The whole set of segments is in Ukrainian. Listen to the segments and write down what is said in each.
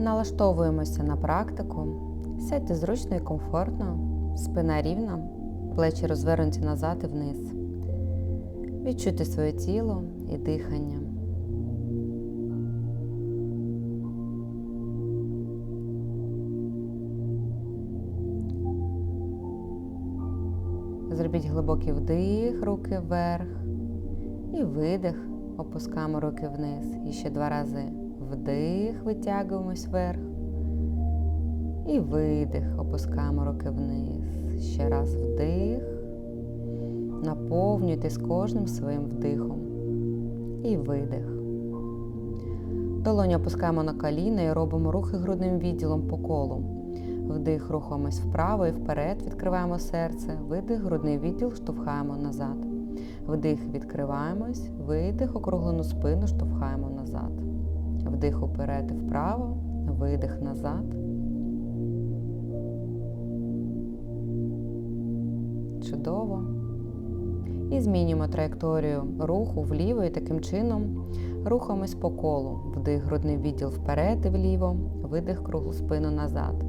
Налаштовуємося на практику. Сядьте зручно і комфортно, спина рівна, плечі розвернуті назад і вниз. Відчуйте своє тіло і дихання. Зробіть глибокий вдих, руки вверх. І видих, опускаємо руки вниз. І ще два рази. Вдих, витягуємось вверх. І видих, опускаємо руки вниз. Ще раз вдих. Наповнюйтесь кожним своїм вдихом. І видих. Долоні опускаємо на коліна і робимо рухи грудним відділом по колу. Вдих, рухаємось вправо і вперед, відкриваємо серце. Видих, грудний відділ, штовхаємо назад. Вдих, відкриваємось, видих, округлену спину, штовхаємо назад. Вдих уперед і вправо, видих назад. Чудово. І змінюємо траєкторію руху вліво і таким чином рухаємось по колу. Вдих, грудний відділ вперед і вліво, видих круглу спину назад.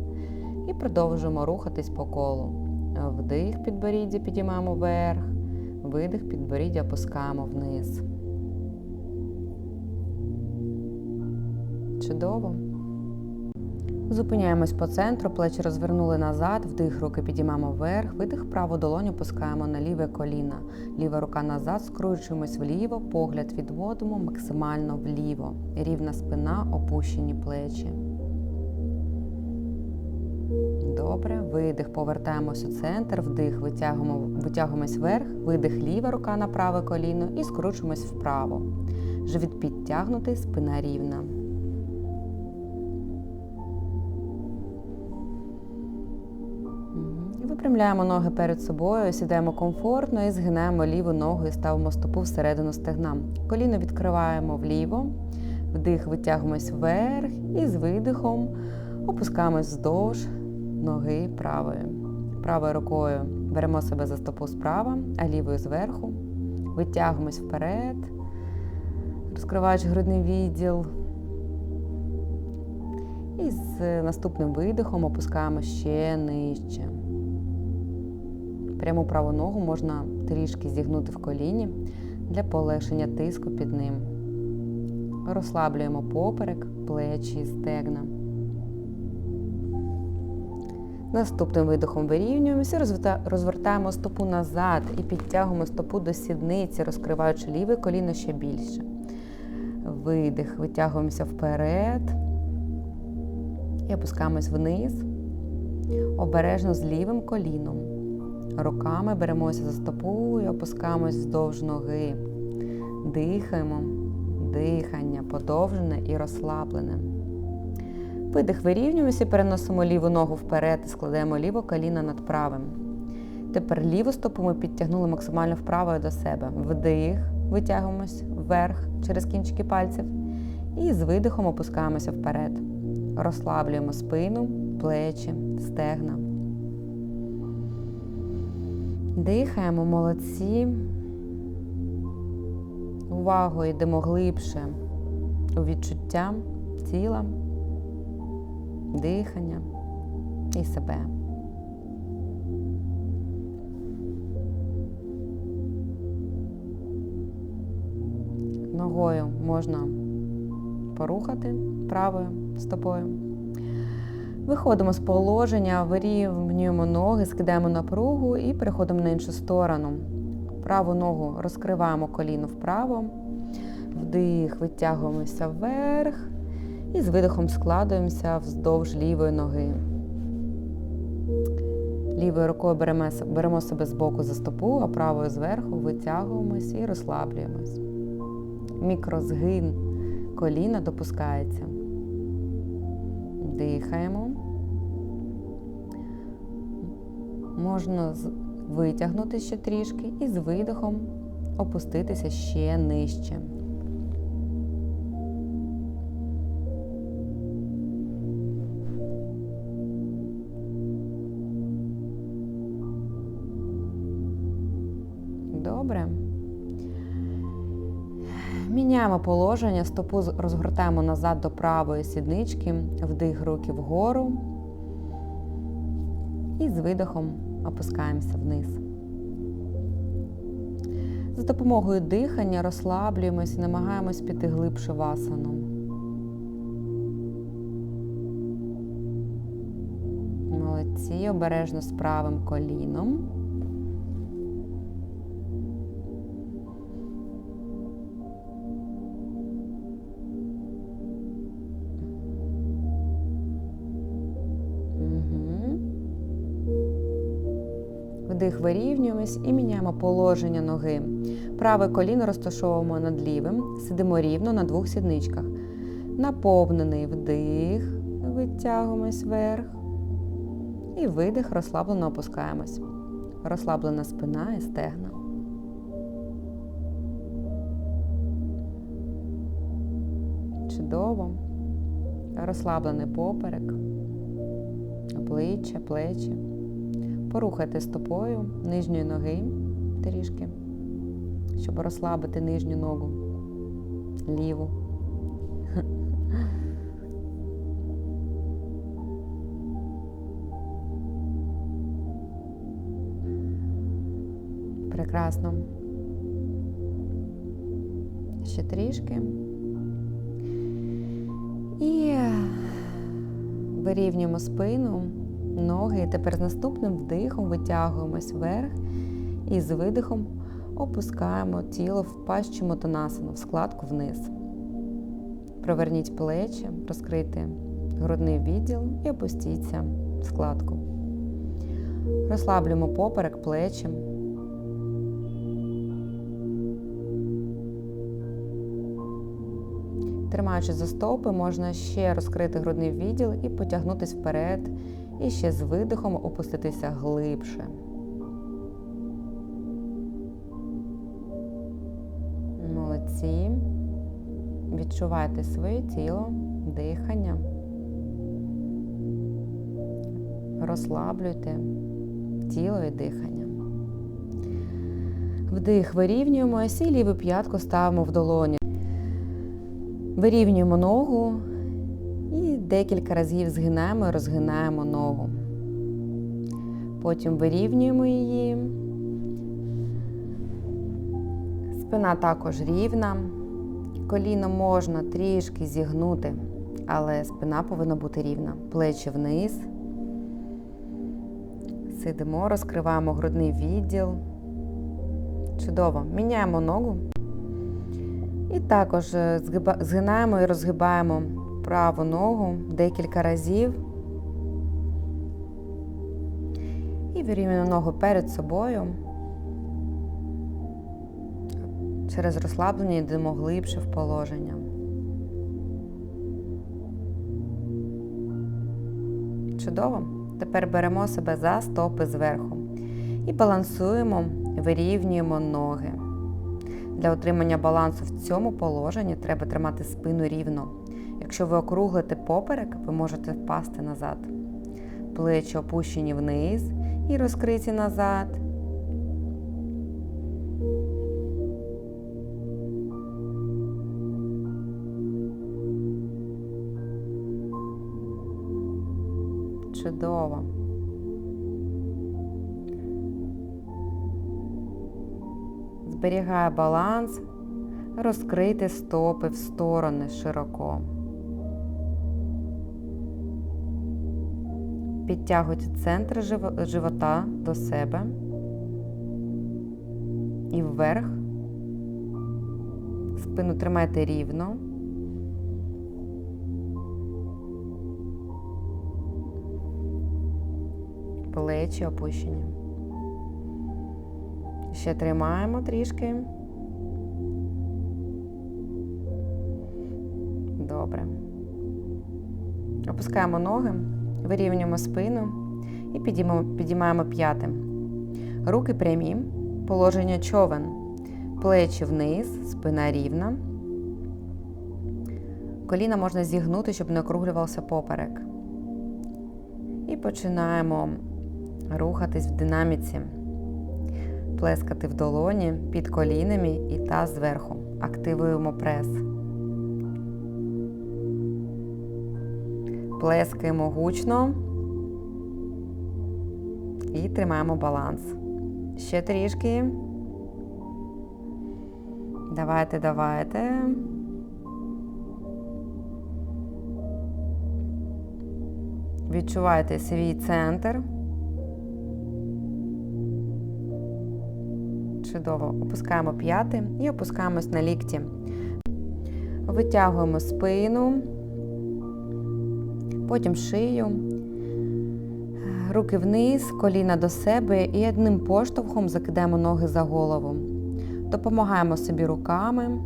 І продовжуємо рухатись по колу. Вдих, підборіддя підіймаємо вверх, видих, підборіддя опускаємо вниз. Чудово. Зупиняємось по центру, плечі розвернули назад, вдих, руки підіймаємо вверх, видих, праву долоню опускаємо на ліве коліно. Ліва рука назад, скручуємось вліво, погляд відводимо максимально вліво. Рівна спина, опущені плечі. Добре, видих, повертаємось у центр, вдих, витягуємо, витягуємось вверх, видих, ліва рука на праве коліно і скручуємось вправо. Живіт підтягнутий, спина рівна. Випрямляємо ноги перед собою, сідаємо комфортно і згинаємо ліву ногу і ставимо стопу всередину стегна. Коліно відкриваємо вліво, вдих, витягуємось вверх і з видихом опускаємось вздовж ноги правої. Правою рукою беремо себе за стопу справа, а лівою зверху. Витягуємось вперед, розкриваючи грудний відділ. І з наступним видихом опускаємо ще нижче. Пряму праву ногу можна трішки зігнути в коліні для полегшення тиску під ним. Розслаблюємо поперек, плечі, стегна. Наступним видихом вирівнюємося, розвертаємо стопу назад і підтягуємо стопу до сідниці, розкриваючи ліве коліно ще більше. Видих, витягуємося вперед і опускаємось вниз, обережно з лівим коліном. Руками беремося за стопу і опускаємось вздовж ноги. Дихаємо, дихання подовжене і розслаблене. Видих вирівнюємося, переносимо ліву ногу вперед і складаємо ліве коліно над правим. Тепер ліву стопу ми підтягнули максимально вправо до себе. Вдих, витягуємось вверх через кінчики пальців. І з видихом опускаємося вперед. Розслаблюємо спину, плечі, стегна. Дихаємо, молодці. Увагу йдемо глибше у відчуття тіла дихання і себе. Ногою можна порухати правою стопою. Виходимо з положення, вирівнюємо ноги, скидаємо напругу і переходимо на іншу сторону. Праву ногу розкриваємо коліно вправо, вдих, витягуємося вверх, і з видихом складуємося вздовж лівої ноги. Лівою рукою беремо, беремо себе з боку за стопу, а правою зверху витягуємось і розслаблюємось. Мікрозгин коліна допускається. Дихаємо. Можна витягнути ще трішки і з видихом опуститися ще нижче. Добре. Міняємо положення, стопу розгортаємо назад до правої сіднички, вдих руки вгору. І з видихом опускаємося вниз. За допомогою дихання розслаблюємось і намагаємось піти глибше в асану. Молодці, обережно з правим коліном. Вдих вирівнюємось і міняємо положення ноги. Праве коліно розташовуємо над лівим, сидимо рівно на двох сідничках. Наповнений вдих, витягуємось вверх. І видих, розслаблено опускаємось. Розслаблена спина і стегна. Чудово. Розслаблений поперек, обличчя, плечі. Порухайте стопою нижньої ноги трішки, щоб розслабити нижню ногу, ліву. Прекрасно. Ще трішки. І вирівнюємо спину, ноги. І тепер з наступним вдихом витягуємось вверх і з видихом опускаємо тіло в пащу мотонасану, в складку вниз. Проверніть плечі, розкрийте грудний відділ і опустіться в складку. Розслаблюємо поперек, плечі. Тримаючи за стопи, можна ще розкрити грудний відділ і потягнутися вперед, і ще з видихом опуститися глибше. Молодці. Відчувайте своє тіло, дихання. Розслаблюйте тіло і дихання. Вдих вирівнюємося і ліву п'ятку ставимо в долоні. Вирівнюємо ногу декілька разів згинаємо і розгинаємо ногу. Потім вирівнюємо її. Спина також рівна. Коліно можна трішки зігнути, але спина повинна бути рівна. Плечі вниз. Сидимо, розкриваємо грудний відділ. Чудово. Міняємо ногу. І також е, згинаємо і розгибаємо праву ногу декілька разів. І вирівнюємо ногу перед собою. Через розслаблення йдемо глибше в положення. Чудово. Тепер беремо себе за стопи зверху і балансуємо, вирівнюємо ноги. Для отримання балансу в цьому положенні треба тримати спину рівно. Якщо ви округлите поперек, ви можете впасти назад. Плечі опущені вниз і розкриті назад. Чудово. Зберігає баланс, розкрити стопи в сторони широко. Підтягуйте центр живота до себе і вверх. Спину тримайте рівно. Плечі опущені. Ще тримаємо трішки. Добре. Опускаємо ноги, вирівнюємо спину і підіймаємо, п'яти. Руки прямі, положення човен. Плечі вниз, спина рівна. Коліна можна зігнути, щоб не округлювався поперек. І починаємо рухатись в динаміці плескати в долоні під колінами і таз зверху. Активуємо прес. Плескаємо гучно і тримаємо баланс. Ще трішки. Давайте, давайте. Відчувайте свій центр. Чудово. Опускаємо п'яти і опускаємось на лікті. Витягуємо спину, потім шию, руки вниз, коліна до себе і одним поштовхом закидаємо ноги за голову. Допомагаємо собі руками,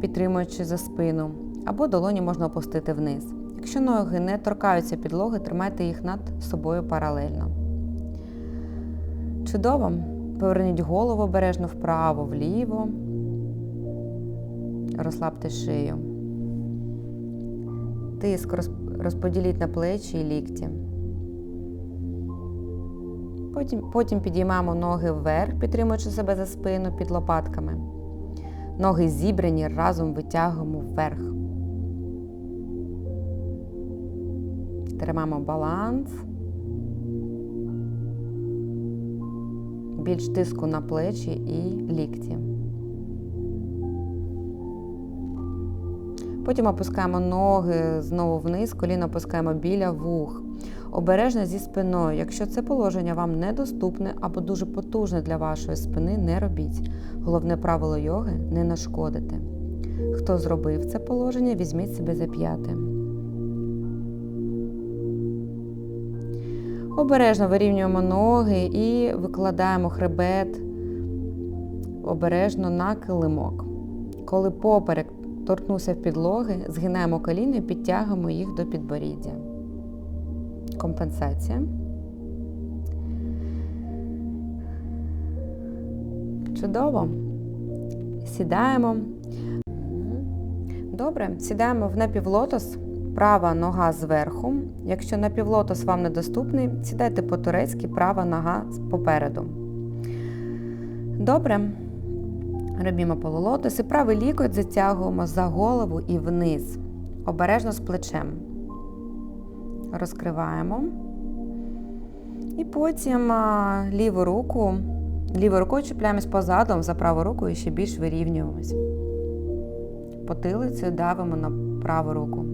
підтримуючи за спину, або долоні можна опустити вниз. Якщо ноги не торкаються підлоги, тримайте їх над собою паралельно. Чудово! Поверніть голову обережно вправо, вліво. Розслабте шию. Тиск розподіліть на плечі і лікті. Потім, потім підіймаємо ноги вверх, підтримуючи себе за спину під лопатками. Ноги зібрані, разом витягуємо вверх. Тримаємо баланс. Більш тиску на плечі і лікті. Потім опускаємо ноги знову вниз, коліно опускаємо біля вух. Обережно зі спиною. Якщо це положення вам недоступне або дуже потужне для вашої спини, не робіть. Головне правило йоги не нашкодити. Хто зробив це положення, візьміть себе за п'яти. Обережно вирівнюємо ноги і викладаємо хребет обережно на килимок. Коли поперек торкнувся в підлоги, згинаємо коліна і підтягуємо їх до підборіддя. Компенсація. Чудово. Сідаємо. Добре, сідаємо в напівлотос. Права нога зверху. Якщо напівлотос вам недоступний, сідайте по-турецьки, права нога попереду. Добре. Робімо полулотос і правий лікоть затягуємо за голову і вниз. Обережно з плечем. Розкриваємо. І потім ліву руку, лівою рукою чіпляємось позаду, за праву руку і ще більш вирівнюємось. Потилицею давимо на праву руку.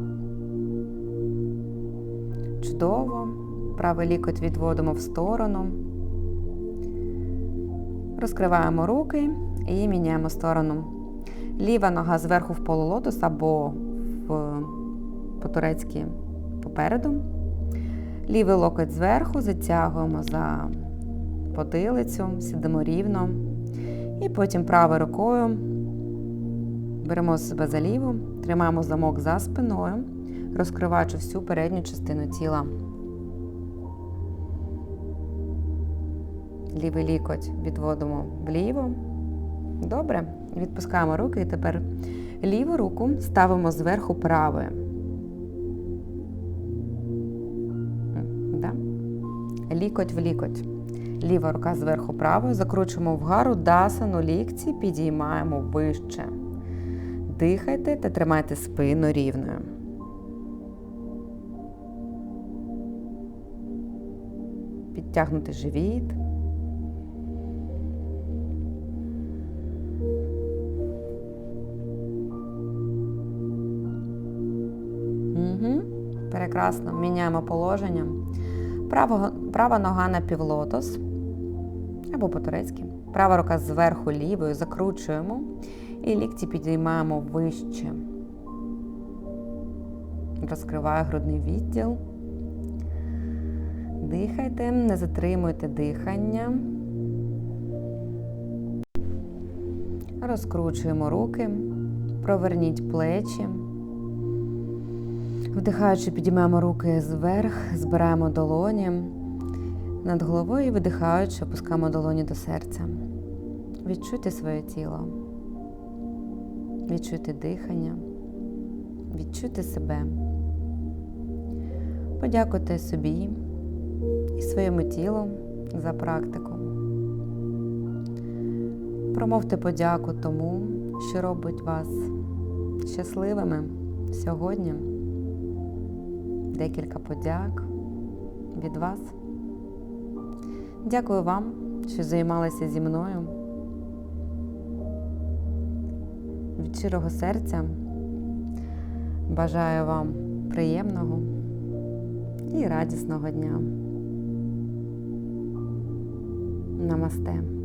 Чудово. Правий лікоть відводимо в сторону. Розкриваємо руки і міняємо сторону. Ліва нога зверху в полулотос або в по-турецьки попереду. Лівий локоть зверху, затягуємо за потилицю, сидимо рівно. І потім правою рукою беремо себе за ліву, тримаємо замок за спиною, розкриваючи всю передню частину тіла. Лівий лікоть відводимо вліво. Добре. Відпускаємо руки і тепер ліву руку ставимо зверху правою. Да. Лікоть в лікоть. Ліва рука зверху правою. Закручуємо вгару, дасану лікці, підіймаємо вище. Дихайте та тримайте спину рівною. Підтягнути живіт. Прекрасно. Міняємо положення. Права, права нога на півлотос. Або по-турецьки. Права рука зверху лівою закручуємо. І лікті підіймаємо вище. Розкриваю грудний відділ. Дихайте, не затримуйте дихання. Розкручуємо руки, проверніть плечі. Вдихаючи, підіймаємо руки зверх, збираємо долоні над головою і видихаючи, опускаємо долоні до серця. Відчуйте своє тіло. Відчуйте дихання, відчуйте себе. Подякуйте собі і своєму тілу за практику. Промовте подяку тому, що робить вас щасливими сьогодні. Декілька подяк від вас. Дякую вам, що займалися зі мною. Від щирого серця бажаю вам приємного і радісного дня. Намасте.